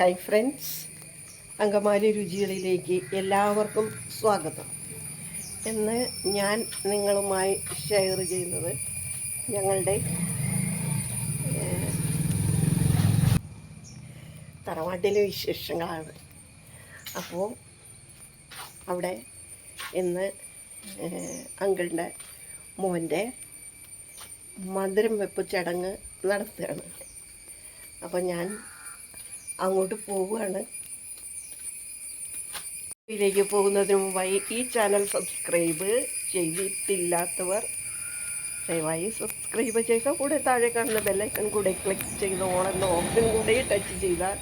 Hi friends Angamaly രുചികളിലേക്ക് എല്ലാവർക്കും സ്വാഗതം. ഇന്ന് ഞാൻ നിങ്ങളുമായി ഷെയർ ചെയ്യുന്നത് ഞങ്ങളുടെ തറവാട്ടിലെ വിശേഷങ്ങളാണ്. അപ്പോൾ അവിടെ ഇന്ന് അങ്കിളിന്റെ മോന്റെ മധുരം വെപ്പ് ചടങ്ങ് നടത്തുകയാണ്. അപ്പോൾ ഞാൻ അങ്ങോട്ട് പോവുകയാണ്. ഇതിലേക്ക് പോകുന്നതിന് മുമ്പായി ഈ ചാനൽ സബ്സ്ക്രൈബ് ചെയ്തിട്ടില്ലാത്തവർ ദയവായി സബ്സ്ക്രൈബ് ചെയ്യുക കൂടെ താഴെ കാണുന്ന ബെല്ലൈക്കൺ കൂടെ ക്ലിക്ക് ചെയ്ത് ഓണെന്ന ഓപ്ഷൻ കൂടെ ടച്ച് ചെയ്താൽ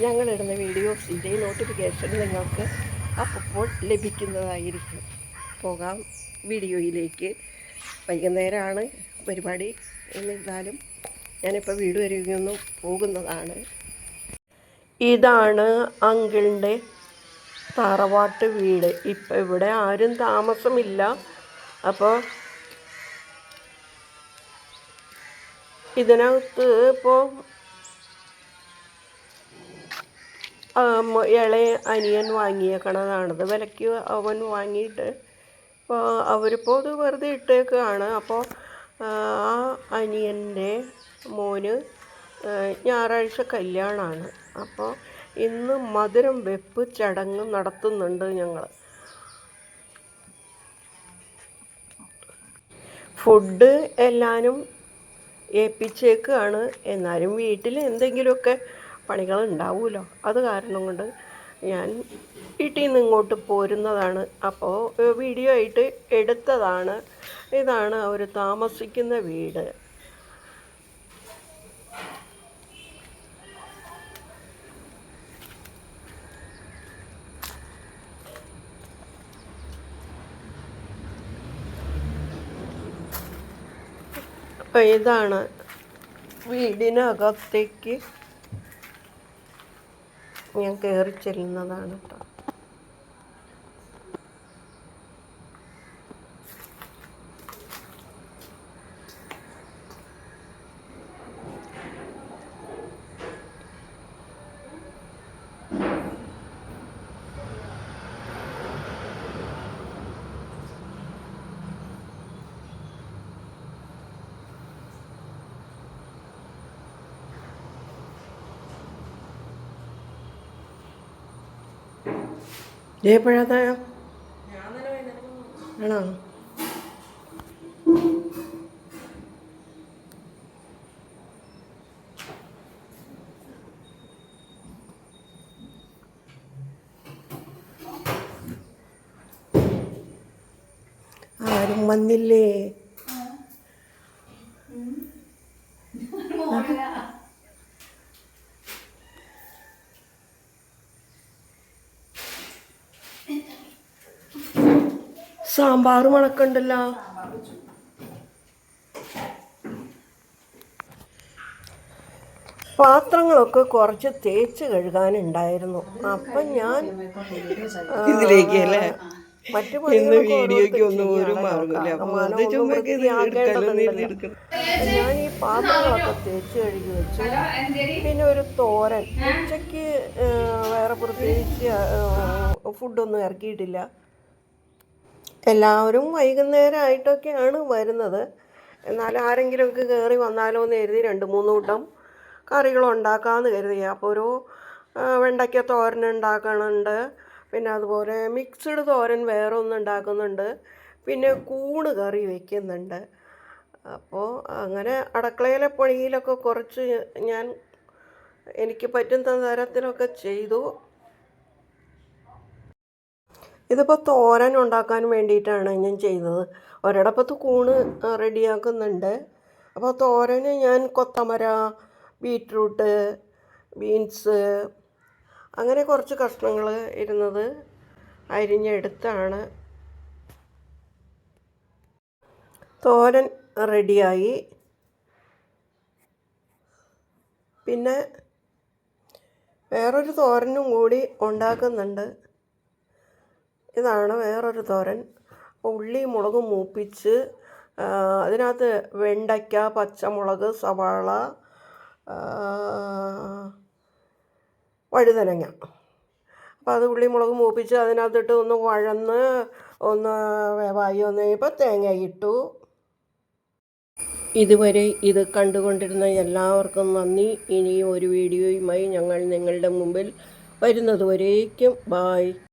ഞങ്ങളിടുന്ന വീഡിയോസിന്റെ നോട്ടിഫിക്കേഷൻ നിങ്ങൾക്ക് അപ്പോൾ ലഭിക്കുന്നതായിരിക്കും. പോകാം. വീഡിയോയിലേക്ക്. വൈകുന്നേരമാണ്. പരിപാടി എന്നിരുന്നാലും ഞാനിപ്പോൾ വീട് വരികയൊന്നും പോകുന്നതാണ്. ഇതാണ് അങ്കിളിന്റെ തറവാട്ട് വീട്. ഇപ്പം ഇവിടെ ആരും താമസമില്ല. അപ്പോൾ ഇതിനകത്ത് ഇപ്പോൾ ഇളയ അനിയൻ വാങ്ങിയേക്കണതാണിത്. വിലയ്ക്ക് അവൻ വാങ്ങിയിട്ട് ഇപ്പോൾ അവരിപ്പോൾ അത് വെറുതെ ഇട്ടേക്കാണ്. അപ്പോൾ ആ അനിയന്റെ മോന് ഞായറാഴ്ച കല്യാണമാണ് അപ്പോൾ ഇന്ന് മധുരം വെപ്പ് ചടങ്ങ് നടത്തുന്നുണ്ട് ഞങ്ങൾ ഫുഡ് എല്ലാവരും ഏൽപ്പിച്ചേക്കാണ്. എന്നാലും വീട്ടിൽ എന്തെങ്കിലുമൊക്കെ പണികൾ ഉണ്ടാവുമല്ലോ അത് കാരണം കൊണ്ട് ഞാൻ വീട്ടിൽ നിന്ന് ഇങ്ങോട്ട് പോരുന്നതാണ്. അപ്പോൾ വീഡിയോ ആയിട്ട് എടുത്തതാണ്. ഇതാണ് അവർ താമസിക്കുന്ന വീട്. അപ്പോൾ ഇതാണ് വീടിനകത്തേക്ക് ഞാൻ കയറി ചെല്ലുന്നതാണ് കേട്ടോ എപ്പോഴാ ആണോ ആരും വന്നില്ലേ സാമ്പാർ മണക്കണ്ടല്ലോ. പാത്രങ്ങളൊക്കെ കുറച്ച് തേച്ച് കഴുകാനുണ്ടായിരുന്നു. അപ്പം ഞാൻ ഇതിലേക്ക് അല്ലേ? മറ്റു ഒന്നും ഒരു. ഞാൻ ഈ പാത്രങ്ങളൊക്കെ തേച്ച് കഴുകി വെച്ചു. പിന്നെ ഒരു തോരൻ. ഉച്ചയ്ക്ക് ആ, വേറെ പ്രത്യേകിച്ച് ഫുഡൊന്നും ഇറക്കിയിട്ടില്ല. എല്ലാവരും വൈകുന്നേരം ആയിട്ടൊക്കെയാണ് വരുന്നത്. എന്നാൽ ആരെങ്കിലുമൊക്കെ കയറി വന്നാലോ എന്ന് കരുതി രണ്ട് മൂന്ന് കൂട്ടം കറികൾ ഉണ്ടാക്കാമെന്ന് കരുതി. അപ്പോൾ ഒരു വെണ്ടയ്ക്ക തോരൻ ഉണ്ടാക്കണുണ്ട്. പിന്നെ അതുപോലെ മിക്സ്ഡ് തോരൻ വേറെ ഉണ്ടാക്കുന്നുണ്ട്. പിന്നെ കൂണ് കറി വയ്ക്കുന്നുണ്ട് അപ്പോൾ അങ്ങനെ അടുക്കളയിലെ പണിയിലൊക്കെ കുറച്ച് ഞാൻ എനിക്ക് പറ്റുന്ന തരത്തിലൊക്കെ ചെയ്തു. ഇതിപ്പോൾ തോരൻ ഉണ്ടാക്കാൻ വേണ്ടിയിട്ടാണ് ഞാൻ ചെയ്തത്. ഒരിടപ്പത്ത് കൂണ് റെഡിയാക്കുന്നുണ്ട്. അപ്പോൾ തോരന് ഞാൻ കൊത്തമര ബീറ്റ്റൂട്ട് ബീൻസ് അങ്ങനെ കുറച്ച് കഷ്ണങ്ങൾ ഇരുന്നത് അരിഞ്ഞെടുത്താണ്. തോരൻ റെഡിയായി. പിന്നെ വേറൊരു തോരനും കൂടി ഉണ്ടാക്കുന്നുണ്ട്. ഇതാണ് വേറൊരു തോരൻ. ഉള്ളി മുളക് മൂപ്പിച്ച് അതിനകത്ത് വെണ്ടയ്ക്ക പച്ചമുളക് സവാള വഴുതനങ്ങ. അപ്പോൾ അത് ഉള്ളി മുളക് മൂപ്പിച്ച് അതിനകത്തിട്ട് ഒന്ന് വഴന്ന് ഒന്ന് വേവായി വന്നു കഴിയുമ്പോൾ തേങ്ങ ഇട്ടു. ഇതുവരെ ഇത് കണ്ടുകൊണ്ടിരുന്ന എല്ലാവർക്കും നന്ദി. ഇനിയും ഒരു വീഡിയോയുമായി ഞങ്ങൾ നിങ്ങളുടെ മുമ്പിൽ വരുന്നതുവരേക്കും. ബായ്